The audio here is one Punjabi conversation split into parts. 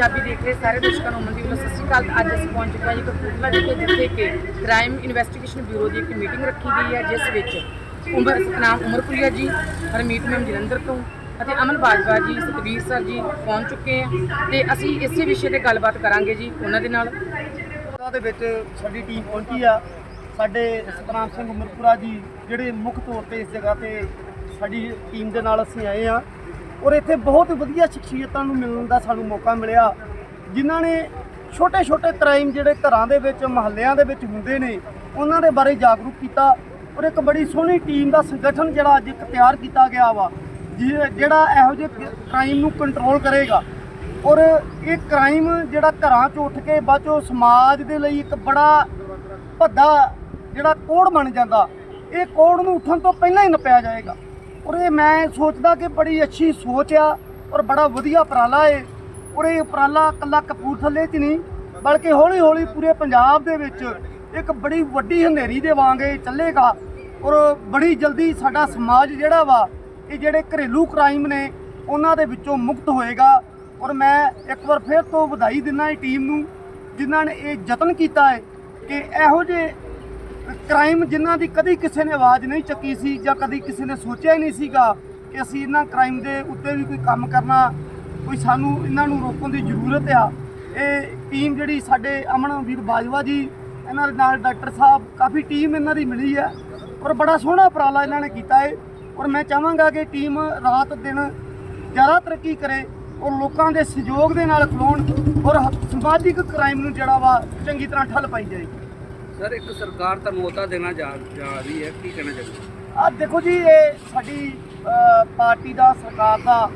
ਪੰਜਾਬੀ ਦੇਖ ਰਹੇ ਸਾਰੇ ਦਰਸ਼ਕਾਂ ਨੂੰ ਅਮਨਦੀਪ ਵੱਲੋਂ ਸਤਿ ਸ਼੍ਰੀ ਅਕਾਲ। ਅੱਜ ਅਸੀਂ ਪਹੁੰਚ ਚੁੱਕੇ ਹਾਂ ਜੀ ਕਪੂਰਥਲਾ ਵਿਖੇ ਜਿੱਥੇ ਕਿ ਕ੍ਰਾਈਮ ਇਨਵੈਸਟੀਗੇਸ਼ਨ ਬਿਊਰੋ ਦੀ ਇੱਕ ਮੀਟਿੰਗ ਰੱਖੀ ਗਈ ਹੈ, ਜਿਸ ਵਿੱਚ ਉਮਰ ਸਤਨਾਮ ਉਮਰਪੁਰੀਆ ਜੀ, ਹਰਮੀਤ ਮੈਮ ਜਲੰਧਰ ਤੋਂ ਅਤੇ ਅਮਨ ਬਾਜਵਾ ਜੀ, ਸਤਵੀਰ ਸਰ ਜੀ ਪਹੁੰਚ ਚੁੱਕੇ ਆ ਤੇ ਅਸੀਂ ਇਸੇ ਵਿਸ਼ੇ ਤੇ ਗੱਲਬਾਤ ਕਰਾਂਗੇ ਜੀ ਉਹਨਾਂ ਦੇ ਨਾਲ। ਉਹਨਾਂ ਦੇ ਵਿੱਚ ਸਾਡੀ ਟੀਮ ਪਹੁੰਚੀ ਆ। ਸਾਡੇ ਸਤਨਾਮ ਸਿੰਘ ਉਮਰਪੁਰਾ ਜੀ, ਜਿਹੜੇ ਮੁੱਖ ਤੌਰ ਤੇ ਇਸ ਜਗ੍ਹਾ ਤੇ ਸਾਡੀ ਟੀਮ ਦੇ ਨਾਲ ਅਸੀਂ ਆਏ ਆ ਔਰ ਇੱਥੇ ਬਹੁਤ ਵਧੀਆ ਸ਼ਖਸੀਅਤਾਂ ਨੂੰ ਮਿਲਣ ਦਾ ਸਾਨੂੰ ਮੌਕਾ ਮਿਲਿਆ। ਜਿਨ੍ਹਾਂ ਨੇ ਛੋਟੇ ਛੋਟੇ ਕ੍ਰਾਈਮ ਜਿਹੜੇ ਘਰਾਂ ਦੇ ਵਿੱਚ, ਮਹੱਲਿਆਂ ਦੇ ਵਿੱਚ ਹੁੰਦੇ ਨੇ, ਉਹਨਾਂ ਦੇ ਬਾਰੇ ਜਾਗਰੂਕ ਕੀਤਾ ਔਰ ਇੱਕ ਬੜੀ ਸੋਹਣੀ ਟੀਮ ਦਾ ਸੰਗਠਨ ਜਿਹੜਾ ਅੱਜ ਇੱਕ ਤਿਆਰ ਕੀਤਾ ਗਿਆ ਵਾ ਜਿ- ਜਿਹੜਾ ਇਹੋ ਜਿਹੇ ਕ੍ਰਾਈਮ ਨੂੰ ਕੰਟਰੋਲ ਕਰੇਗਾ। ਔਰ ਇਹ ਕ੍ਰਾਈਮ ਜਿਹੜਾ ਘਰਾਂ 'ਚ ਉੱਠ ਕੇ ਬਾਅਦ 'ਚੋਂ ਸਮਾਜ ਦੇ ਲਈ ਇੱਕ ਬੜਾ ਭੱਦਾ ਜਿਹੜਾ ਕੋੜ ਬਣ ਜਾਂਦਾ, ਇਹ ਕੋੜ ਨੂੰ ਉੱਠਣ ਤੋਂ ਪਹਿਲਾਂ ਹੀ ਨਪਿਆ ਜਾਏਗਾ। ਔਰ ਇਹ ਮੈਂ ਸੋਚਦਾ ਕਿ ਬੜੀ ਅੱਛੀ ਸੋਚ ਆ ਔਰ ਬੜਾ ਵਧੀਆ ਉਪਰਾਲਾ ਏ। ਔਰ ਇਹ ਉਪਰਾਲਾ ਇਕੱਲਾ ਕਪੂਰਥਲੇ 'ਚ ਨਹੀਂ, ਬਲਕਿ ਹੌਲੀ ਹੌਲੀ ਪੂਰੇ ਪੰਜਾਬ ਦੇ ਵਿੱਚ ਇੱਕ ਬੜੀ ਵੱਡੀ ਹਨੇਰੀ ਦੇ ਵਾਂਗ ਇਹ ਚੱਲੇਗਾ। ਔਰ ਬੜੀ ਜਲਦੀ ਸਾਡਾ ਸਮਾਜ ਜਿਹੜਾ ਵਾ, ਇਹ ਜਿਹੜੇ ਘਰੇਲੂ ਕ੍ਰਾਈਮ ਨੇ, ਉਹਨਾਂ ਦੇ ਵਿੱਚੋਂ ਮੁਕਤ ਹੋਏਗਾ। ਔਰ ਮੈਂ ਇੱਕ ਵਾਰ ਫਿਰ ਤੋਂ ਵਧਾਈ ਦਿੰਦਾ ਇਹ ਟੀਮ ਨੂੰ, ਜਿਨ੍ਹਾਂ ਨੇ ਇਹ ਯਤਨ ਕੀਤਾ ਹੈ ਕਿ ਇਹੋ ਜਿਹੇ ਕ੍ਰਾਈਮ ਜਿਨ੍ਹਾਂ ਦੀ ਕਦੀ ਕਿਸੇ ਨੇ ਆਵਾਜ਼ ਨਹੀਂ ਚੱਕੀ ਸੀ ਜਾਂ ਕਦੀ ਕਿਸੇ ਨੇ ਸੋਚਿਆ ਹੀ ਨਹੀਂ ਸੀਗਾ ਕਿ ਅਸੀਂ ਇਹਨਾਂ ਕ੍ਰਾਈਮ ਦੇ ਉੱਤੇ ਵੀ ਕੋਈ ਕੰਮ ਕਰਨਾ, ਕੋਈ ਸਾਨੂੰ ਇਹਨਾਂ ਨੂੰ ਰੋਕਣ ਦੀ ਜ਼ਰੂਰਤ ਆ। ਇਹ ਟੀਮ ਜਿਹੜੀ ਸਾਡੇ ਅਮਨਵੀਰ ਬਾਜਵਾ ਜੀ, ਇਹਨਾਂ ਦੇ ਨਾਲ ਡਾਕਟਰ ਸਾਹਿਬ, ਕਾਫੀ ਟੀਮ ਇਹਨਾਂ ਦੀ ਮਿਲੀ ਹੈ ਔਰ ਬੜਾ ਸੋਹਣਾ ਉਪਰਾਲਾ ਇਹਨਾਂ ਨੇ ਕੀਤਾ ਹੈ ਔਰ ਮੈਂ ਚਾਹਾਂਗਾ ਕਿ ਟੀਮ ਰਾਤ ਦਿਨ ਜ਼ਿਆਦਾ ਤਰੱਕੀ ਕਰੇ ਔਰ ਲੋਕਾਂ ਦੇ ਸਹਿਯੋਗ ਦੇ ਨਾਲ ਖਲੋਣ ਔਰ ਹ- ਸਮਾਜਿਕ ਕ੍ਰਾਈਮ ਨੂੰ ਜਿਹੜਾ ਵਾ ਚੰਗੀ ਤਰ੍ਹਾਂ ਠੱਲ ਪਾਈ ਜਾਏ। ਸਰ, ਇੱਕ ਸਰਕਾਰ ਤੁਹਾਨੂੰ ਅਹੁਦਾ ਦੇਣਾ ਜਾ ਜਾ ਰਹੀ ਹੈ, ਕੀ ਕਹਿਣਾ ਚਾਹੁੰਦੇ ਆ ਦੇਖੋ ਜੀ, ਇਹ ਸਾਡੀ ਪਾਰਟੀ ਦਾ, ਸਰਕਾਰ ਦਾ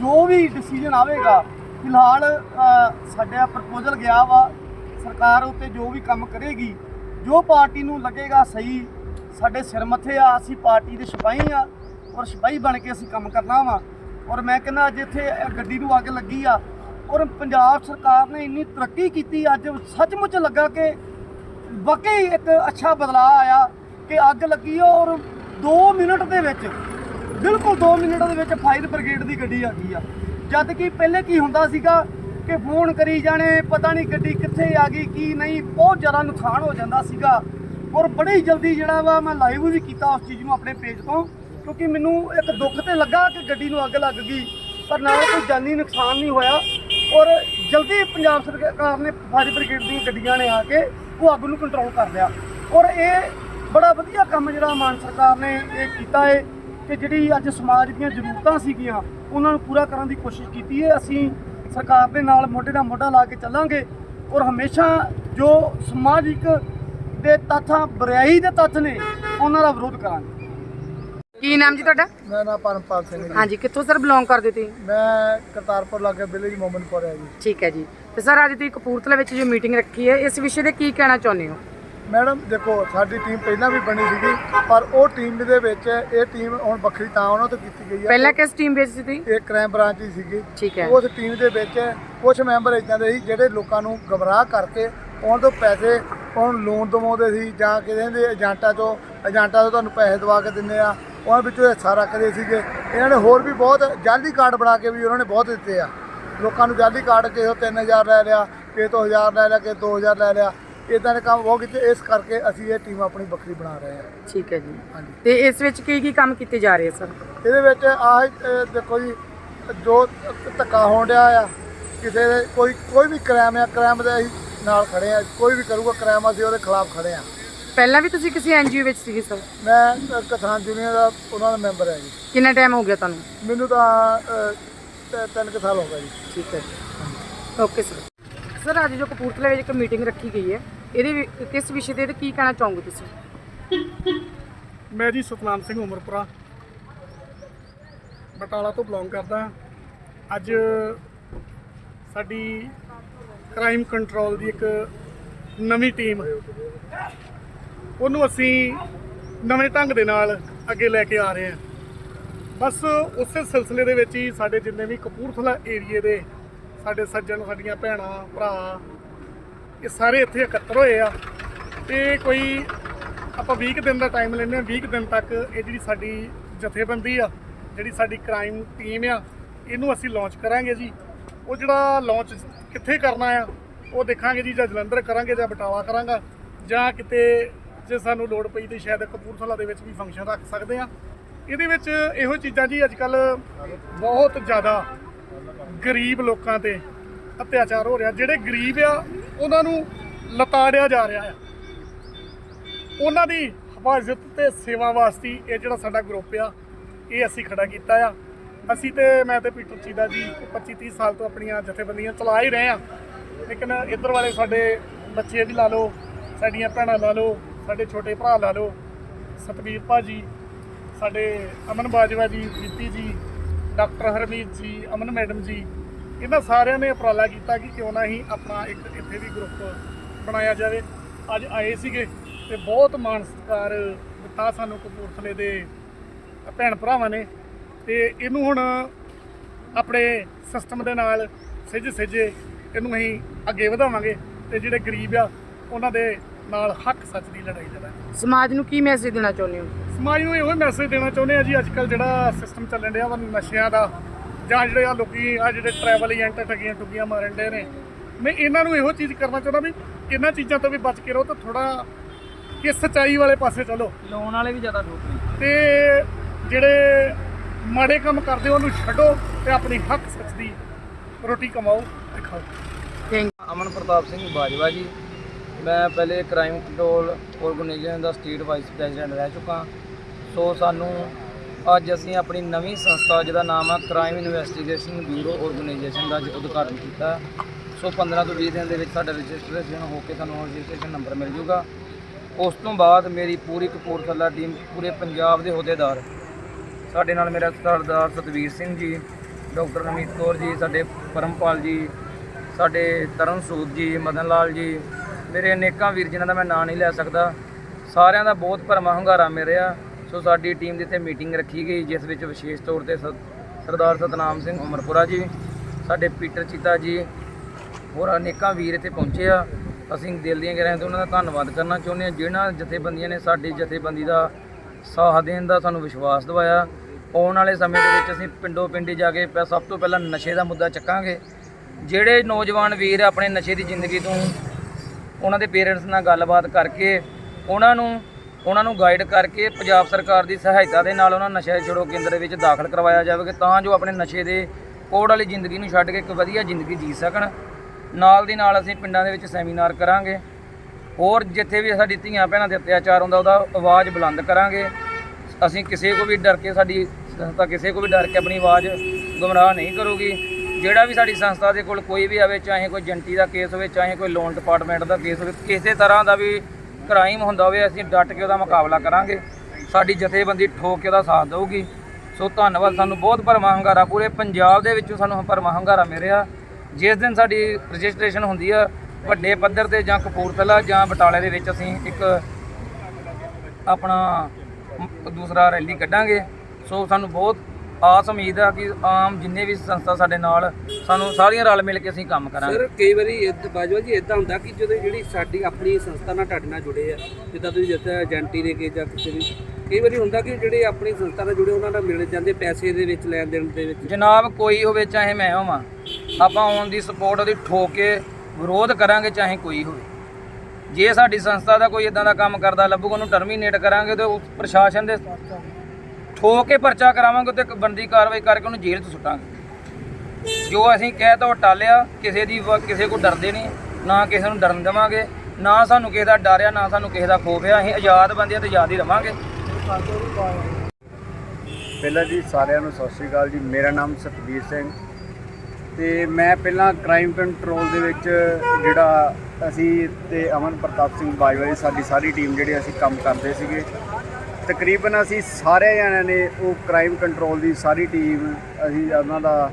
ਜੋ ਵੀ ਡਿਸੀਜਨ ਆਵੇਗਾ, ਫਿਲਹਾਲ ਸਾਡਾ ਪ੍ਰਪੋਜ਼ਲ ਗਿਆ ਵਾ, ਸਰਕਾਰ ਉੱਤੇ ਜੋ ਵੀ ਕੰਮ ਕਰੇਗੀ, ਜੋ ਪਾਰਟੀ ਨੂੰ ਲੱਗੇਗਾ ਸਹੀ, ਸਾਡੇ ਸਿਰ ਮੱਥੇ ਆ, ਅਸੀਂ ਪਾਰਟੀ ਦੇ ਸਿਪਾਹੀ ਆ, ਔਰ ਸਿਪਾਹੀ ਬਣ ਕੇ ਅਸੀਂ ਕੰਮ ਕਰਨਾ ਵਾ। ਔਰ ਮੈਂ ਕਹਿੰਦਾ, ਅੱਜ ਇੱਥੇ ਗੱਡੀ ਨੂੰ ਅੱਗ ਲੱਗੀ ਆ, ਔਰ ਪੰਜਾਬ ਸਰਕਾਰ ਨੇ ਇੰਨੀ ਤਰੱਕੀ ਕੀਤੀ, ਅੱਜ ਸੱਚਮੁੱਚ ਲੱਗਾ ਕਿ ਵਾਕਈ ਇੱਕ ਅੱਛਾ ਬਦਲਾਅ ਆਇਆ ਕਿ ਅੱਗ ਲੱਗੀ ਔਰ 2 ਮਿੰਟ ਦੇ ਵਿੱਚ, ਬਿਲਕੁਲ 2 ਮਿੰਟ ਦੇ ਵਿੱਚ ਫਾਇਰ ਬ੍ਰਿਗੇਡ ਦੀ ਗੱਡੀ ਆ ਗਈ ਆ। ਜਦ ਕਿ ਪਹਿਲੇ ਕੀ ਹੁੰਦਾ ਸੀਗਾ ਕਿ ਫੋਨ ਕਰੀ ਜਾਣੇ, ਪਤਾ ਨਹੀਂ ਗੱਡੀ ਕਿੱਥੇ ਆ ਗਈ, ਕੀ ਨਹੀਂ, ਬਹੁਤ ਜ਼ਿਆਦਾ ਨੁਕਸਾਨ ਹੋ ਜਾਂਦਾ ਸੀਗਾ। ਔਰ ਬੜੀ ਜਲਦੀ ਜਿਹੜਾ ਵਾ ਮੈਂ ਲਾਈਵ ਵੀ ਕੀਤਾ ਉਸ ਚੀਜ਼ ਨੂੰ ਆਪਣੇ ਪੇਜ ਤੋਂ, ਕਿਉਂਕਿ ਮੈਨੂੰ ਇੱਕ ਦੁੱਖ ਤੇ ਲੱਗਾ ਕਿ ਗੱਡੀ ਨੂੰ ਅੱਗ ਲੱਗ ਗਈ, ਪਰ ਨਾਲ ਕੋਈ ਜਾਨੀ ਨੁਕਸਾਨ ਨਹੀਂ ਹੋਇਆ। ਔਰ ਜਲਦੀ ਪੰਜਾਬ ਸਰਕਾਰ ਨੇ ਫਾਇਰ ਬ੍ਰਿਗੇਡ ਦੀਆਂ ਗੱਡੀਆਂ ਨੇ ਆ ਕੇ ਉਹ ਅੱਗ ਨੂੰ ਕੰਟਰੋਲ ਕਰ ਲਿਆ। ਔਰ ਇਹ ਬੜਾ ਵਧੀਆ ਕੰਮ ਜਿਹੜਾ ਮਾਨ ਸਰਕਾਰ ਨੇ ਇਹ ਕੀਤਾ ਹੈ ਕਿ ਜਿਹੜੀ ਅੱਜ ਸਮਾਜ ਦੀਆਂ ਜ਼ਰੂਰਤਾਂ ਸੀਗੀਆਂ, ਉਹਨਾਂ ਨੂੰ ਪੂਰਾ ਕਰਨ ਦੀ ਕੋਸ਼ਿਸ਼ ਕੀਤੀ ਹੈ ਅਸੀਂ ਸਰਕਾਰ ਦੇ ਨਾਲ ਮੋਢੇ ਨਾਲ ਮੋਢਾ ਲਾ ਕੇ ਚੱਲਾਂਗੇ ਔਰ ਹਮੇਸ਼ਾ ਜੋ ਸਮਾਜਿਕ ਦੇ ਤੱਥਾਂ, ਬਰਿਆਈ ਦੇ ਤੱਥ ਨੇ, ਉਹਨਾਂ ਦਾ ਵਿਰੋਧ ਕਰਾਂਗੇ। ਕੀ ਨਾਮ ਜੀ ਤੁਹਾਡਾ? ਮੇਰਾ ਨਾਮ ਪਰਮਪਾਲ ਸਿੰਘ ਜੀ। ਹਾਂਜੀ ਕਿੱਥੋਂ ਸਰ ਬਿਲੋਂਗ ਕਰਦੇ ਤੁਸੀਂ? ਮੈਂ ਕਰਤਾਰਪੁਰ ਲਾਗੇ ਵਿਲੇਜ ਮੋਮਨਪੁਰ ਹੈ ਜੀ। ਠੀਕ ਹੈ ਜੀ। ਤੇ ਸਰ ਅੱਜ ਤੁਸੀਂ ਕਪੂਰਥਲਾ ਵਿੱਚ ਜੋ ਮੀਟਿੰਗ ਰੱਖੀ ਹੈ ਇਸ ਵਿਸ਼ੇ ਤੇ ਕੀ ਕਹਿਣਾ ਚਾਹੁੰਦੇ ਹੋ? ਮੈਡਮ ਦੇਖੋ ਸਾਡੀ ਟੀਮ ਪਹਿਲਾਂ ਵੀ ਬਣੀ ਸੀਗੀ ਪਰ ਉਹ ਟੀਮ ਦੇ ਵਿੱਚ ਇਹ ਟੀਮ ਹੁਣ ਵੱਖਰੀ ਤਾਂ ਉਹਨਾਂ ਤੋਂ ਕੀਤੀ ਗਈ ਹੈ। ਪਹਿਲਾਂ ਕਿਸ ਟੀਮ ਵਿੱਚ ਸੀ ਤੁਸੀਂ? ਇਹ ਕ੍ਰਾਈਮ ਬ੍ਰਾਂਚ ਹੀ ਸੀਗੀ। ਠੀਕ ਹੈ। ਉਸ ਟੀਮ ਦੇ ਵਿੱਚ ਕੁਝ ਮੈਂਬਰ ਇਦਾਂ ਦੇ ਸੀ ਜਿਹੜੇ ਲੋਕਾਂ ਨੂੰ ਗਮਰਾਹ ਕਰਕੇ ਉਹਨਾਂ ਤੋਂ ਪੈਸੇ ਉਹਨਾਂ ਨੂੰ ਲੋਨ ਦਵਾਉਂਦੇ ਸੀ ਜਾਂ ਕਿਸੇ ਦੇ ਏਜੰਟਾਂ ਤੋਂ ਏਜੰਟਾਂ ਤੋਂ ਤੁਹਾਨੂੰ ਪੈਸੇ ਦਵਾ ਕੇ ਦਿੰਦੇ ਆ। ਉਹਨਾਂ ਵਿੱਚੋਂ ਹਿੱਸਾ ਰੱਖਦੇ ਸੀਗੇ। ਇਹਨਾਂ ਨੇ ਹੋਰ ਵੀ ਬਹੁਤ ਜਾਲੀ ਕਾਰਡ ਬਣਾ ਕੇ ਵੀ ਉਹਨਾਂ ਨੇ ਬਹੁਤ ਦਿੱਤੇ ਆ। ਲੋਕਾਂ ਨੂੰ ਜਾਲੀ ਕਾਰਡ ਕਿਸੇ ਤੋਂ 3000 ਲੈ ਲਿਆ ਕਿਸੇ ਤੋਂ 1000 ਲੈ ਲਿਆ ਕਿਸੇ ਤੋਂ 2000 ਲੈ ਲਿਆ। ਇਦਾਂ ਦੇ ਕੰਮ ਬਹੁਤ ਕੀਤੇ। ਇਸ ਕਰਕੇ ਅਸੀਂ ਇਹ ਟੀਮ ਆਪਣੀ ਵੱਖਰੀ ਬਣਾ ਰਹੇ ਹਾਂ। ਠੀਕ ਹੈ ਜੀ। ਹਾਂਜੀ। ਤੇ ਇਸ ਵਿੱਚ ਕੀ ਕੀ ਕੰਮ ਕੀਤੇ ਜਾ ਰਹੇ ਸਰ? ਇਹਦੇ ਵਿੱਚ ਆਹ ਅਹ, ਦੇਖੋ ਜੀ ਜੋ ਧੱਕਾ ਹੋਣ ਡਿਆ ਆ ਕਿਸੇ ਦੇ ਕੋਈ ਕੋਈ ਵੀ ਕ੍ਰਾਈਮ ਆ ਕ੍ਰਾਈਮ ਦੇ ਅਸੀਂ ਨਾਲ ਖੜੇ ਆ। ਕੋਈ ਵੀ ਕਰੂਗਾ ਕ੍ਰਾਈਮ ਅਸੀਂ ਉਹਦੇ ਖਿਲਾਫ ਖੜੇ ਆ। ਪਹਿਲਾਂ ਵੀ ਤੁਸੀਂ ਕਿਸੇ ਐਨਜੀਓ ਵਿੱਚ ਸੀਗੇ ਸਰ? ਮੈਂ ਕਿਸਾਨ ਯੂਨੀਅਨ ਦਾ ਉਹਨਾਂ ਦਾ ਮੈਂਬਰ ਹੈ ਜੀ। ਕਿੰਨਾ ਟਾਈਮ ਹੋ ਗਿਆ ਤੁਹਾਨੂੰ? ਮੈਨੂੰ ਤਾਂ ਤਿੰਨ ਕੁ ਸਾਲ ਹੋ ਗਏ ਜੀ। ਠੀਕ ਹੈ ਓਕੇ ਸਰ ਸਰ ਅੱਜ ਜੋ ਕਪੂਰਥਲੇ ਵਿੱਚ ਇੱਕ ਮੀਟਿੰਗ ਰੱਖੀ ਗਈ ਹੈ ਇਹਦੇ ਵਿ- ਕਿਸ ਵਿਸ਼ੇ ਤੇ ਤੇ ਕੀ ਕਹਿਣਾ ਚਾਹੋਗੇ ਤੁਸੀਂ? ਮੈਂ ਜੀ ਸਤਨਾਮ ਸਿੰਘ ਉਮਰਪੁਰਾ। ਬਟਾਲਾ ਤੋਂ ਬਿਲੋਂਗ ਕਰਦਾ ਹਾਂ। ਅੱਜ ਸਾਡੀ ਕ੍ਰਾਈਮ ਕੰਟਰੋਲ ਦੀ ਇੱਕ ਨਵੀਂ ਟੀਮ ਉਹਨੂੰ ਅਸੀਂ ਨਵੇਂ ਢੰਗ ਦੇ ਨਾਲ ਅੱਗੇ ਲੈ ਕੇ ਆ ਰਹੇ ਹਾਂ। ਬਸ ਉਸੇ ਸਿਲਸਿਲੇ ਦੇ ਵਿੱਚ ਹੀ ਸਾਡੇ ਜਿੰਨੇ ਵੀ ਕਪੂਰਥਲਾ ਏਰੀਏ ਦੇ ਸਾਡੇ ਸੱਜਣ, ਸਾਡੀਆਂ ਭੈਣਾਂ, ਭਰਾ, ਇਹ ਸਾਰੇ ਇੱਥੇ ਇਕੱਤਰ ਹੋਏ ਆ। ਤੇ ਕੋਈ ਆਪਾਂ 20 ਕੁ ਦਿਨ ਦਾ ਟਾਈਮ ਲੈਂਦੇ ਹਾਂ। 20 ਕੁ ਦਿਨ ਤੱਕ ਇਹ ਜਿਹੜੀ ਸਾਡੀ ਜਥੇਬੰਦੀ ਆ, ਜਿਹੜੀ ਸਾਡੀ ਕ੍ਰਾਈਮ ਟੀਮ ਆ, ਇਹਨੂੰ ਅਸੀਂ ਲਾਂਚ ਕਰਾਂਗੇ ਜੀ। ਉਹ ਜਿਹੜਾ ਲਾਂਚ ਕਿੱਥੇ ਕਰਨਾ ਆ, ਉਹ ਦੇਖਾਂਗੇ ਜੀ, ਜਾਂ ਜਲੰਧਰ ਕਰਾਂਗੇ ਜਾਂ ਬਟਾਲਾ ਕਰਾਂਗਾ, ਜਾਂ ਕਿਤੇ ਜੇ ਸਾਨੂੰ ਲੋੜ ਪਈ ਤੇ ਸ਼ਾਇਦ ਕਪੂਰਥਲਾ ਦੇ ਵਿੱਚ ਵੀ ਫੰਕਸ਼ਨ ਰੱਖ ਸਕਦੇ ਆ ਇਹਦੇ ਵਿੱਚ ਇਹੋ ਚੀਜ਼ਾਂ ਜੀ ਅੱਜ ਕੱਲ ਬਹੁਤ ਜ਼ਿਆਦਾ ਗਰੀਬ ਲੋਕਾਂ ਤੇ ਅਤਿਆਚਾਰ ਹੋ ਰਿਹਾ। ਜਿਹੜੇ ਗਰੀਬ ਆ, ਉਹਨਾਂ ਨੂੰ ਲਤਾੜਿਆ ਜਾ ਰਿਹਾ ਆ। ਉਹਨਾਂ ਦੀ ਹਿਫਾਜ਼ਤ ਤੇ ਸੇਵਾ ਵਾਸਤੇ ਇਹ ਜਿਹੜਾ ਸਾਡਾ ਗਰੁੱਪ ਆ, ਇਹ ਅਸੀਂ ਖੜਾ ਕੀਤਾ ਆ। ਅਸੀਂ ਤੇ, ਮੈਂ ਤੇ ਪੀਟਰ ਚੀਦਾ ਜੀ 25 30 ਸਾਲ ਤੋਂ ਆਪਣੀਆਂ ਜਥੇਬੰਦੀਆਂ ਚਲਾ ਹੀ ਰਹੇ ਆ ਲੇਕਿਨ ਇੱਧਰ ਵਾਲੇ ਸਾਡੇ ਬੱਚੇ ਵੀ ਲਾ ਲਓ, ਸਾਡੀਆਂ ਭੈਣਾਂ ਲਾ ਲਓ ਸਾਡੇ ਛੋਟੇ ਭਰਾ ਲਾ ਲਓ, ਸਤਵੀਰ ਭਾਜੀ, ਸਾਡੇ ਅਮਨ ਬਾਜਵਾ ਜੀ, ਪ੍ਰੀਤੀ ਜੀ, ਡਾਕਟਰ ਹਰਮੀਤ ਜੀ, ਅਮਨ ਮੈਡਮ ਜੀ, ਇਹਨਾਂ ਸਾਰਿਆਂ ਨੇ ਉਪਰਾਲਾ ਕੀਤਾ ਕਿ ਕਿਉਂ ਨਾ ਹੀ ਆਪਣਾ ਇੱਕ ਇੱਥੇ ਵੀ ਗਰੁੱਪ ਬਣਾਇਆ ਜਾਵੇ। ਅੱਜ ਆਏ ਸੀਗੇ ਤੇ ਬਹੁਤ ਮਾਣ ਸਤਿਕਾਰ ਦਿੱਤਾ ਸਾਨੂੰ ਕਪੂਰਥਲੇ ਦੇ ਭੈਣ ਭਰਾਵਾਂ ਨੇ ਤੇ ਇਹਨੂੰ ਹੁਣ ਆਪਣੇ ਸਿਸਟਮ ਦੇ ਨਾਲ ਸਿੱਝ ਸਿੱਝੇ ਇਹਨੂੰ ਅਸੀਂ ਅੱਗੇ ਵਧਾਵਾਂਗੇ ਤੇ ਜਿਹੜੇ ਗਰੀਬ ਆ, ਉਹਨਾਂ ਦੇ ਨਾਲ ਹੱਕ ਸੱਚ ਦੀ ਲੜਾਈ ਲੜਾਂਗੇ। ਸਮਾਜ ਨੂੰ ਕੀ ਮੈਸੇਜ ਦੇਣਾ ਚਾਹੁੰਦੇ ਹੋ? ਸਮਾਜ ਨੂੰ ਇਹੋ ਮੈਸੇਜ ਦੇਣਾ ਚਾਹੁੰਦੇ ਆ ਜੀ ਅੱਜ ਕੱਲ ਜਿਹੜਾ ਸਿਸਟਮ ਚੱਲਣ ਡਿਆ ਵਾ ਨਸ਼ਿਆਂ ਦਾ ਜਾਂ ਜਿਹੜੇ ਆ ਲੋਕੀ ਆ ਜਿਹੜੇ ਟਰੈਵਲ ਏਜੰਟ ਠੱਗੀਆਂ ਠੁੱਗੀਆਂ ਮਾਰਨ ਡੇ ਨੇ ਮੈਂ ਇਹਨਾਂ ਨੂੰ ਇਹੋ ਚੀਜ਼ ਕਰਨਾ ਚਾਹੁੰਦਾ ਵੀ ਇਹਨਾਂ ਚੀਜ਼ਾਂ ਤੋਂ ਵੀ ਬਚ ਕੇ ਰਹੋ ਤਾਂ ਥੋੜਾ ਕਿ ਸੱਚਾਈ ਵਾਲੇ ਪਾਸੇ ਚਲੋ। ਲੋਨ ਵਾਲੇ ਵੀ ਜ਼ਿਆਦਾ ਠੋਕ ਤੇ ਜਿਹੜੇ ਮਾੜੇ ਕੰਮ ਕਰਦੇ ਉਹਨੂੰ ਛੱਡੋ ਤੇ ਆਪਣੀ ਹੱਕ ਸੱਚ ਦੀ ਰੋਟੀ ਕਮਾਓ ਤੇ ਖਾਓ। ਅਮਨ ਪ੍ਰਤਾਪ ਸਿੰਘ ਬਾਜਵਾ ਜੀ। ਮੈਂ ਪਹਿਲੇ ਕ੍ਰਾਈਮ ਕੰਟਰੋਲ ਆਰਗੇਨਾਈਜੇਸ਼ਨ ਦਾ ਸਟੇਟ ਵਾਈਸ ਪ੍ਰੈਜ਼ੀਡੈਂਟ ਰਹਿ ਚੁੱਕਾ। ਸੋ ਸਾਨੂੰ ਅੱਜ ਅਸੀਂ ਆਪਣੀ ਨਵੀਂ ਸੰਸਥਾ, ਜਿਹਦਾ ਨਾਮ ਆ ਕ੍ਰਾਈਮ ਇਨਵੈਸਟੀਗੇਸ਼ਨ ਬਿਊਰੋ ਆਰਗੇਨਾਈਜੇਸ਼ਨ ਦਾ ਅੱਜ ਉਦਘਾਟਨ ਕੀਤਾ। ਸੋ 15 ਤੋਂ 20 ਦਿਨ ਦੇ ਵਿੱਚ ਸਾਡਾ ਰਜਿਸਟ੍ਰੇਸ਼ਨ ਹੋ ਕੇ ਸਾਨੂੰ ਰਜਿਸਟ੍ਰੇਸ਼ਨ ਨੰਬਰ ਮਿਲ ਜੂਗਾ। ਉਸ ਤੋਂ ਬਾਅਦ ਮੇਰੀ ਪੂਰੀ ਕਪੂਰਥਲਾ ਟੀਮ ਪੂਰੇ ਪੰਜਾਬ ਦੇ ਅਹੁਦੇਦਾਰ, ਸਾਡੇ ਨਾਲ ਮੇਰਾ ਸਰਦਾਰ ਸਤਵੀਰ ਸਿੰਘ ਜੀ, ਡਾਕਟਰ ਰਮੀਤ ਕੌਰ ਜੀ, ਸਾਡੇ ਪਰਮਪਾਲ ਜੀ, ਸਾਡੇ ਤਰਨ ਸੂਦ ਜੀ, ਮਦਨ ਲਾਲ ਜੀ ਮੇਰੇ ਅਨੇਕਾਂ ਵੀਰ ਜਿਨ੍ਹਾਂ ਦਾ ਮੈਂ ਨਾਂ ਨਹੀਂ ਲੈ ਸਕਦਾ, ਸਾਰਿਆਂ ਦਾ ਬਹੁਤ ਭਰਮਾ ਹੰਗਾਰਾ ਮਿਲਿਆ ਸੋ ਸਾਡੀ ਟੀਮ ਦੀ ਇੱਥੇ ਮੀਟਿੰਗ ਰੱਖੀ ਗਈ, ਜਿਸ ਵਿੱਚ ਵਿਸ਼ੇਸ਼ ਤੌਰ ਤੇ ਸ- ਸਰਦਾਰ ਸਤਨਾਮ ਸਿੰਘ ਉਮਰਪੁਰਾ ਜੀ, ਸਾਡੇ ਪੀਟਰ ਚੀਤਾ ਜੀ, ਹੋਰ ਅਨੇਕਾਂ ਵੀਰ ਇੱਥੇ ਪਹੁੰਚੇ ਆ। ਅਸੀਂ ਦਿਲ ਦੀਆਂ ਗਹਿਰਾਈਆਂ ਤੋਂ ਉਹਨਾਂ ਦਾ ਧੰਨਵਾਦ ਕਰਨਾ ਚਾਹੁੰਦੇ ਹਾਂ ਜਿਹਨਾਂ ਜਥੇਬੰਦੀਆਂ ਨੇ ਸਾਡੀ ਜਥੇਬੰਦੀ ਦਾ ਸਾਥ ਦੇਣ ਦਾ ਸਾਨੂੰ ਵਿਸ਼ਵਾਸ ਦਿਵਾਇਆ। ਆਉਣ ਵਾਲੇ ਸਮੇਂ ਦੇ ਵਿੱਚ ਅਸੀਂ ਪਿੰਡੋ ਪਿੰਡੀ ਜਾ ਕੇ ਪ- ਸਭ ਤੋਂ ਪਹਿਲਾਂ ਨਸ਼ੇ ਦਾ ਮੁੱਦਾ ਚੱਕਾਂਗੇ। ਜਿਹੜੇ ਨੌਜਵਾਨ ਵੀਰ ਆਪਣੇ ਨਸ਼ੇ ਦੀ ਜ਼ਿੰਦਗੀ ਤੋਂ ਉਹਨਾਂ ਦੇ ਪੇਰੈਂਟਸ ਨਾਲ ਗੱਲਬਾਤ ਕਰਕੇ ਉਹਨਾਂ ਨੂੰ ਉਹਨਾਂ ਨੂੰ ਗਾਈਡ ਕਰਕੇ ਪੰਜਾਬ ਸਰਕਾਰ ਦੀ ਸਹਾਇਤਾ ਦੇ ਨਾਲ ਉਹਨਾਂ ਨਸ਼ਾ ਛੁਡੋ ਕੇਂਦਰ ਵਿੱਚ ਦਾਖਲ ਕਰਵਾਇਆ ਜਾਵੇਗਾ, ਤਾਂ ਜੋ ਆਪਣੇ ਨਸ਼ੇ ਦੇ ਕੋੜ ਵਾਲੀ ਜ਼ਿੰਦਗੀ ਨੂੰ ਛੱਡ ਕੇ ਇੱਕ ਵਧੀਆ ਜ਼ਿੰਦਗੀ ਜੀ ਸਕਣ। ਨਾਲ ਦੀ ਨਾਲ ਅਸੀਂ ਪਿੰਡਾਂ ਦੇ ਵਿੱਚ ਸੈਮੀਨਾਰ ਕਰਾਂਗੇ। ਹੋਰ ਜਿੱਥੇ ਵੀ ਸਾਡੀ ਧੀਆਂ ਭੈਣਾਂ ਦੇ ਅਤਿਆਚਾਰ ਹੁੰਦਾ, ਉਹਦਾ ਆਵਾਜ਼ ਬੁਲੰਦ ਕਰਾਂਗੇ। ਅਸੀਂ ਕਿਸੇ ਕੋ ਵੀ ਡਰ ਕੇ ਸਾਡੀ ਸੰਸਥਾ ਕਿਸੇ ਕੋ ਵੀ ਡਰ ਕੇ ਆਪਣੀ ਆਵਾਜ਼ ਗੁੰਮਰਾਹ ਨਹੀਂ ਕਰੂਗੀ। ਜਿਹੜਾ ਵੀ ਸਾਡੀ ਸੰਸਥਾ ਦੇ ਕੋਲ ਕੋਈ ਵੀ ਆਵੇ, ਚਾਹੇ ਕੋਈ ਜੰਟੀ ਦਾ ਕੇਸ ਹੋਵੇ, ਚਾਹੇ ਕੋਈ ਲੋਨ ਡਿਪਾਰਟਮੈਂਟ ਦਾ ਕੇਸ ਹੋਵੇ, ਕਿਸੇ ਤਰ੍ਹਾਂ ਦਾ ਵੀ ਕ੍ਰਾਈਮ ਹੁੰਦਾ ਹੋਵੇ, ਅਸੀਂ ਡਟ ਕੇ ਉਹਦਾ ਮੁਕਾਬਲਾ ਕਰਾਂਗੇ। ਸਾਡੀ ਜਥੇਬੰਦੀ ਠੋਕ ਕੇ ਉਹਦਾ ਸਾਥ ਦੇਊਗੀ। ਸੋ ਧੰਨਵਾਦ ਸਾਨੂੰ, ਬਹੁਤ ਭਰਮਾ ਹੰਗਾਰਾ, ਪੂਰੇ ਪੰਜਾਬ ਦੇ ਵਿੱਚੋਂ ਸਾਨੂੰ ਭਰਮਾ ਹੰਗਾਰਾ ਮਿਲਿਆ। ਜਿਸ ਦਿਨ ਸਾਡੀ ਰਜਿਸਟ੍ਰੇਸ਼ਨ ਹੁੰਦੀ ਆ, ਵੱਡੇ ਪੱਧਰ ਤੇ ਜਾਂ ਕਪੂਰਥਲਾ ਜਾਂ ਬਟਾਲੇ ਦੇ ਵਿੱਚ ਅਸੀਂ ਇੱਕ ਆਪਣਾ ਦੂਸਰਾ ਰੈਲੀ ਕੱਢਾਂਗੇ। ਸੋ ਸਾਨੂੰ ਬਹੁਤ ਆਸ ਉਮੀਦ ਆ ਕਿ ਆਮ ਜਿੰਨੇ ਵੀ ਸੰਸਥਾ ਸਾਡੇ ਨਾਲ ਸਾਨੂੰ ਸਾਰੀਆਂ ਰਲ ਮਿਲ ਕੇ ਅਸੀਂ ਕੰਮ ਕਰਾਂਗੇ। ਸਰ ਕਈ ਵਾਰੀ ਇੱਦ- ਬਾਜਵਾ ਜੀ ਇਦਾਂ ਹੁੰਦਾ ਕਿ ਜਦੋਂ ਜਿਹੜੀ ਸਾਡੀ ਆਪਣੀ ਸੰਸਥਾ ਨਾਲ ਤੁਹਾਡੇ ਨਾਲ ਜੁੜੇ ਆ ਜਿੱਦਾਂ ਤੁਸੀਂ ਦੱਸਿਆ ਏਜੰਟੀ ਦੇ ਕੇ ਜਾਂ ਕਿਸੇ ਵੀ ਕਈ ਵਾਰੀ ਹੁੰਦਾ ਕਿ ਜਿਹੜੇ ਆਪਣੀ ਸੰਸਥਾ ਨਾਲ ਜੁੜੇ ਉਹਨਾਂ ਨਾਲ ਮਿਲ ਜਾਂਦੇ ਪੈਸੇ ਦੇ ਵਿੱਚ ਲੈਣ ਦੇਣ ਦੇ ਵਿੱਚ। ਜਨਾਬ ਕੋਈ ਹੋਵੇ ਚਾਹੇ ਮੈਂ ਹੋਵਾਂ ਆਪਾਂ ਔਨ ਦੀ ਸਪੋਰਟ ਉਹਦੀ ਠੋਕ ਕੇ ਵਿਰੋਧ ਕਰਾਂਗੇ ਚਾਹੇ ਕੋਈ ਹੋਵੇ। ਜੇ ਸਾਡੀ ਸੰਸਥਾ ਦਾ ਕੋਈ ਇਦਾਂ ਦਾ ਕੰਮ ਕਰਦਾ ਲੱਭੂਗਾ ਉਹਨੂੰ ਟਰਮੀਨੇਟ ਕਰਾਂਗੇ ਤੇ ਉਸ ਪ੍ਰਸ਼ਾਸਨ ਦੇ ਠੋਕ ਕੇ ਪਰਚਾ ਕਰਾਵਾਂਗੇ ਤੇ ਇੱਕ ਬੰਦੀ ਕਾਰਵਾਈ ਕਰਕੇ ਉਹਨੂੰ ਜੇਲ੍ਹ 'ਚ ਸੁੱਟਾਂਗੇ। ਜੋ ਅਸੀਂ ਕਹਿ ਤਾ ਉਹ ਟਾਲਿਆ, ਕਿਸੇ ਦੀ ਵ- ਕਿਸੇ ਕੋ ਡਰਦੇ ਨਹੀਂ, ਨਾ ਕਿਸੇ ਨੂੰ ਡਰਨ ਦੇਵਾਂਗੇ, ਨਾ ਸਾਨੂੰ ਕਿਸੇ ਦਾ ਡਰ ਆ, ਨਾ ਸਾਨੂੰ ਕਿਸੇ ਦਾ ਖੋਫ ਆ, ਅਸੀਂ ਆਜ਼ਾਦ ਬੰਦੇ ਆ ਤੇ ਆਜ਼ਾਦ ਹੀ ਰਵਾਂਗੇ। ਪਹਿਲਾਂ ਜੀ ਸਾਰਿਆਂ ਨੂੰ ਸਤਿ ਸ਼੍ਰੀ ਅਕਾਲ ਜੀ, ਮੇਰਾ ਨਾਮ ਸਤਬੀਰ ਸਿੰਘ ਤੇ ਮੈਂ ਪਹਿਲਾਂ ਕ੍ਰਾਈਮ ਕੰਟਰੋਲ ਦੇ ਵਿੱਚ ਜਿਹੜਾ ਅਸੀਂ ਤੇ ਅਮਨ ਪ੍ਰਤਾਪ ਸਿੰਘ ਬਾਜਵਾ ਜੀ, ਸਾਡੀ ਸਾਰੀ ਟੀਮ ਜਿਹੜੀ ਅਸੀਂ ਕੰਮ ਕਰਦੇ ਸੀਗੇ ਤਕਰੀਬਨ ਅਸੀਂ ਸਾਰੇ ਜਣਿਆਂ ਨੇ ਉਹ ਕ੍ਰਾਈਮ ਕੰਟਰੋਲ ਦੀ ਸਾਰੀ ਟੀਮ ਅਸੀਂ ਉਹਨਾਂ ਦਾ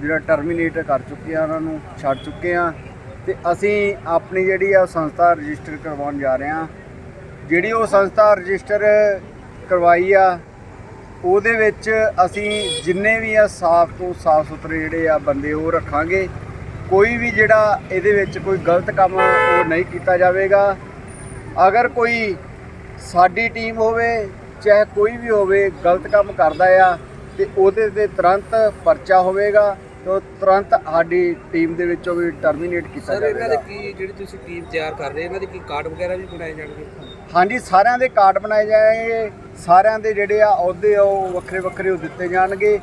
ਜਿਹੜਾ ਟਰਮੀਨੇਟ ਕਰ ਚੁੱਕੇ ਆ ਉਹਨਾਂ ਨੂੰ ਛੱਡ ਚੁੱਕੇ ਆ ਤੇ ਅਸੀਂ ਆਪਣੀ ਜਿਹੜੀ ਆ ਸੰਸਥਾ ਰਜਿਸਟਰ ਕਰਵਾਉਣ ਜਾ ਰਹੇ ਆ ਜਿਹੜੀ ਉਹ ਸੰਸਥਾ ਰਜਿਸਟਰ ਕਰਵਾਈ ਆ, ਉਹਦੇ ਵਿੱਚ ਅਸੀਂ ਜਿੰਨੇ ਵੀ ਆ ਸਾਫ਼ ਤੋਂ ਸਾਫ਼ ਸੁਥਰੇ ਜਿਹੜੇ ਆ ਬੰਦੇ ਉਹ ਰੱਖਾਂਗੇ। ਕੋਈ ਵੀ ਜਿਹੜਾ ਇਹਦੇ ਵਿੱਚ ਕੋਈ ਗਲਤ ਕੰਮ ਉਹ ਨਹੀਂ ਕੀਤਾ ਜਾਵੇਗਾ। ਅਗਰ ਕੋਈ ਸਾਡੀ ਟੀਮ ਹੋਵੇ ਚਾਹੇ ਕੋਈ ਵੀ ਹੋਵੇ ਗਲਤ ਕੰਮ ਕਰਦਾ ਆ ਤੇ ਉਹਦੇ ਤੇ ਤੁਰੰਤ ਪਰਚਾ ਹੋਵੇਗਾ ਤਾਂ ਤੁਰੰਤ ਸਾਡੀ ਟੀਮ ਦੇ ਵਿੱਚੋਂ ਵੀ ਟਰਮੀਨੇਟ ਕੀਤਾ ਸਰ ਇਹਨਾਂ ਦੇ ਜਾਵੇਗਾ। ਕੀ ਜਿਹੜੀ ਤੁਸੀਂ ਟੀਮ ਤਿਆਰ ਕਰ ਰਹੇ ਇਹਨਾਂ ਦੇ ਕੀ ਕਾਰਡ ਵਗੈਰਾ ਵੀ ਬਣਾਏ ਜਾਣਗੇ? ਹਾਂਜੀ ਸਾਰਿਆਂ ਦੇ ਕਾਰਡ ਬਣਾਏ ਜਾਣਗੇ ਸਾਰਿਆਂ ਦੇ ਜਿਹੜੇ ਆ ਅਹੁਦੇ ਆ ਉਹ ਵੱਖਰੇ ਵੱਖਰੇ ਉਹ ਦਿੱਤੇ ਜਾਣਗੇ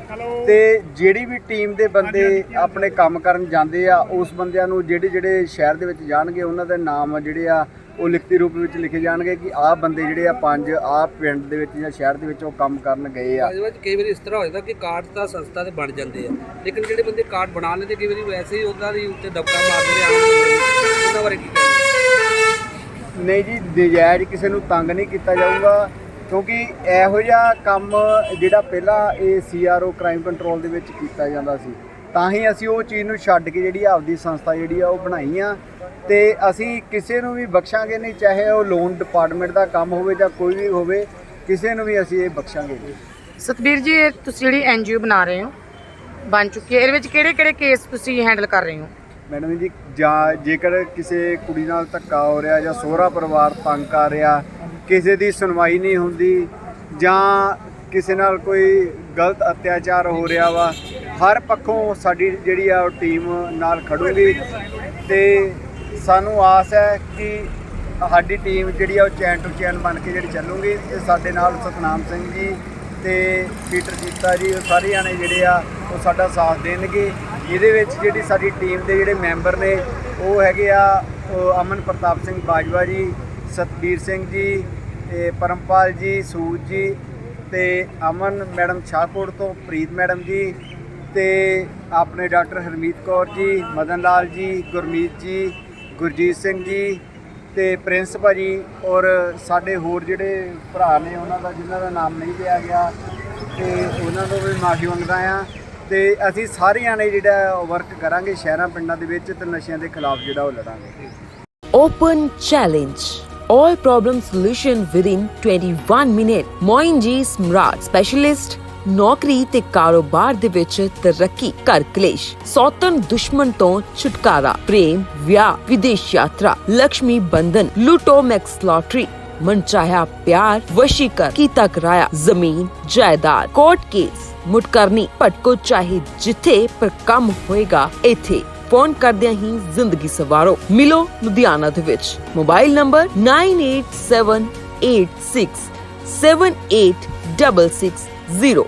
ਤੇ ਜਿਹੜੀ ਵੀ ਟੀਮ ਦੇ ਬੰਦੇ ਆਪਣੇ ਕੰਮ ਕਰਨ ਜਾਂਦੇ ਆ ਉਸ ਬੰਦਿਆਂ ਨੂੰ ਜਿਹੜੇ ਜਿਹੜੇ ਸ਼ਹਿਰ ਦੇ ਵਿੱਚ ਜਾਣਗੇ ਉਹਨਾਂ ਦੇ ਨਾਮ ਜਿਹੜੇ ਆ ਉਹ ਲਿਖਤੀ ਰੂਪ ਵਿੱਚ ਲਿਖੇ ਜਾਣਗੇ ਕਿ ਆਹ ਬੰਦੇ ਜਿਹੜੇ ਆ ਪੰਜ ਆਹ ਪਿੰਡ ਦੇ ਵਿੱਚ ਜਾਂ ਸ਼ਹਿਰ ਦੇ ਵਿੱਚ ਉਹ ਕੰਮ ਕਰਨ ਗਏ ਆ। ਇਹਦੇ ਵਿੱਚ ਕਈ ਵਾਰੀ ਇਸ ਤਰ੍ਹਾਂ ਹੋ ਜਾਂਦਾ ਕਿ ਕਾਰਡ ਤਾਂ ਸੰਸਥਾ ਦੇ ਬਣ ਜਾਂਦੇ ਆ। ਲੇਕਿਨ ਜਿਹੜੇ ਬੰਦੇ ਕਾਰਡ ਬਣਾ ਲੈਂਦੇ ਕਈ ਵਾਰੀ ਵੈਸੇ ਹੀ ਉਹਨਾਂ ਦੀ ਉੱਤੇ ਦਬਕਾ ਮਾਰਦੇ ਆ ਉਹਨਾਂ ਬਾਰੇ ਕੀ ਕਹਿੰਦੇ ਨਹੀਂ ਜੀ ਨਜਾਇਜ਼ ਕਿਸੇ ਨੂੰ ਤੰਗ ਨਹੀਂ ਕੀਤਾ ਜਾਊਗਾ ਕਿਉਂਕਿ ਇਹੋ ਜਿਹਾ ਕੰਮ ਜਿਹੜਾ ਪਹਿਲਾਂ ਇਹ ਸੀਆਰਓ ਕ੍ਰਾਈਮ ਕੰਟਰੋਲ ਦੇ ਵਿੱਚ ਕੀਤਾ ਜਾਂਦਾ ਸੀ। ਤਾਂ ਹੀ ਅਸੀਂ ਉਹ ਚੀਜ਼ ਨੂੰ ਛੱਡ ਕੇ ਜਿਹੜੀ ਆਪਦੀ ਸੰਸਥਾ ਜਿਹੜੀ ਆ ਉਹ ਬਣਾਈ ਆ। ਤੇ ਅਸੀਂ ਕਿਸੇ ਨੂੰ ਵੀ ਬਖਸ਼ਾਂਗੇ ਨਹੀਂ ਚਾਹੇ ਉਹ ਲੋਨ ਡਿਪਾਰਟਮੈਂਟ ਦਾ ਕੰਮ ਹੋਵੇ ਜਾਂ ਕੋਈ ਵੀ ਹੋਵੇ ਕਿਸੇ ਨੂੰ ਵੀ ਅਸੀਂ ਇਹ ਬਖਸ਼ਾਂਗੇ ਨਹੀਂ। ਸਤਬੀਰ ਜੀ ਇਹ ਤੁਸੀਂ ਜਿਹੜੀ ਐਨਜੀਓ ਬਣਾ ਰਹੇ ਹੋ ਬਣ ਚੁੱਕੀ ਹੈ। ਇਹਦੇ ਵਿੱਚ ਕਿਹੜੇ ਕਿਹੜੇ ਕੇਸ ਤੁਸੀਂ ਹੈਂਡਲ ਕਰ ਰਹੇ ਹੋ? ਮੈਡਮ ਜੀ ਜਾਂ ਜੇਕਰ ਕਿਸੇ ਕੁੜੀ ਨਾਲ ਧੱਕਾ ਹੋ ਰਿਹਾ ਜਾਂ ਸਹੁਰਾ ਪਰਿਵਾਰ ਤੰਗ ਕਰ ਰਿਹਾ ਕਿਸੇ ਦੀ ਸੁਣਵਾਈ ਨਹੀਂ ਹੁੰਦੀ ਜਾਂ ਕਿਸੇ ਨਾਲ ਕੋਈ ਗਲਤ ਅਤਿਆਚਾਰ ਹੋ ਰਿਹਾ ਵਾ। ਹਰ ਪੱਖੋਂ ਸਾਡੀ ਜਿਹੜੀ ਆ ਉਹ ਟੀਮ ਨਾਲ ਖੜੂਗੀ। ਤੇ ਸਾਨੂੰ ਆਸ ਹੈ ਕਿ ਸਾਡੀ ਟੀਮ ਜਿਹੜੀ ਆ ਉਹ ਚੈਨ ਟੂ ਚੈਨ ਬਣ ਕੇ ਜਿਹੜੀ ਚੱਲੂਗੀ। ਤੇ ਸਾਡੇ ਨਾਲ ਸਤਨਾਮ ਸਿੰਘ ਜੀ ਤੇ ਪੀਟਰ ਜੀਤਾ ਜੀ, ਉਹ ਸਾਰੇ ਜਾਣੇ ਜਿਹੜੇ ਆ ਉਹ ਸਾਡਾ ਸਾਥ ਦੇਣਗੇ। ਇਹਦੇ ਵਿੱਚ ਜਿਹੜੀ ਸਾਡੀ ਟੀਮ ਦੇ ਜਿਹੜੇ ਮੈਂਬਰ ਨੇ, ਉਹ ਹੈਗੇ ਆ ਅਮਨ ਪ੍ਰਤਾਪ ਸਿੰਘ ਬਾਜਵਾ ਜੀ, ਸਤਬੀਰ ਸਿੰਘ ਜੀ ਤੇ ਪਰਮਪਾਲ ਜੀ ਸੂਜ ਜੀ ਤੇ ਅਮਨ ਮੈਡਮ ਸ਼ਾਹਕੋਟ ਤੋਂ, ਪ੍ਰੀਤ ਮੈਡਮ ਜੀ ਤੇ ਆਪਣੇ ਡਾਕਟਰ ਹਰਮੀਤ ਕੌਰ ਜੀ, ਮਦਨ ਲਾਲ ਜੀ, ਗੁਰਮੀਤ ਜੀ, ਗੁਰਜੀਤ ਸਿੰਘ ਜੀ ਤੇ ਪ੍ਰਿੰਸ ਭਾਜੀ ਔਰ ਸਾਡੇ ਹੋਰ ਜਿਹੜੇ ਭਰਾ ਨੇ ਉਹਨਾਂ ਦਾ, ਜਿਨ੍ਹਾਂ ਦਾ ਨਾਮ ਨਹੀਂ ਲਿਆ ਗਿਆ ਤੇ ਉਹਨਾਂ ਤੋਂ ਵੀ ਮਾਫੀ ਮੰਗਦਾ ਆ ਤੇ ਅਸੀਂ ਸਾਰਿਆਂ ਨੇ ਜਿਹੜਾ ਵਰਕ ਕਰਾਂਗੇ ਸ਼ਹਿਰਾਂ, ਪਿੰਡਾਂ ਦੇ ਵਿੱਚ ਤੇ ਨਸ਼ਿਆਂ ਦੇ ਖਿਲਾਫ ਜਿਹੜਾ ਉਹ ਲੜਾਂਗੇ open challenge. All problem solution within 21 minute. Moinji Smrat specialist ਨੌਕਰੀ ਤੇ ਕਾਰੋਬਾਰ ਦੇ ਵਿੱਚ ਤਰੱਕੀ ਕਰ ਕਲੇਸ਼ ਸੌਤਨ ਦੁਸ਼ਮਣ ਤੋਂ ਛੁਟਕਾਰਾ ਪ੍ਰੇਮ ਵਿਆਹ ਵਿਦੇਸ਼ ਯਾਤਰਾ ਲక్ష్ਮੀ ਬੰਧਨ ਲੂਟੋ ਮੈਕਸ ਲਾਟਰੀ ਮਨਚਾਹਿਆ ਪਿਆਰ ਵਸ਼ੀਕਰ ਕੀਤਾ ਕਰਾਇਆ ਜ਼ਮੀਨ ਜਾਇਦਾਦ ਕੋਰਟ ਕੇਸ ਮੁਟਕਰਨੀ ਭਟਕੋ ਚਾਹੇ ਜਿੱਥੇ ਪਰ ਕੰਮ ਹੋਏਗਾ ਇੱਥੇ ਫੋਨ ਕਰਦਿਆਂ ਹੀ ਜ਼ਿੰਦਗੀ ਸਵਾਰੋ। ਮਿਲੋ ਲੁਧਿਆਣਾ ਦੇ ਵਿੱਚ। Mobile number 9878678660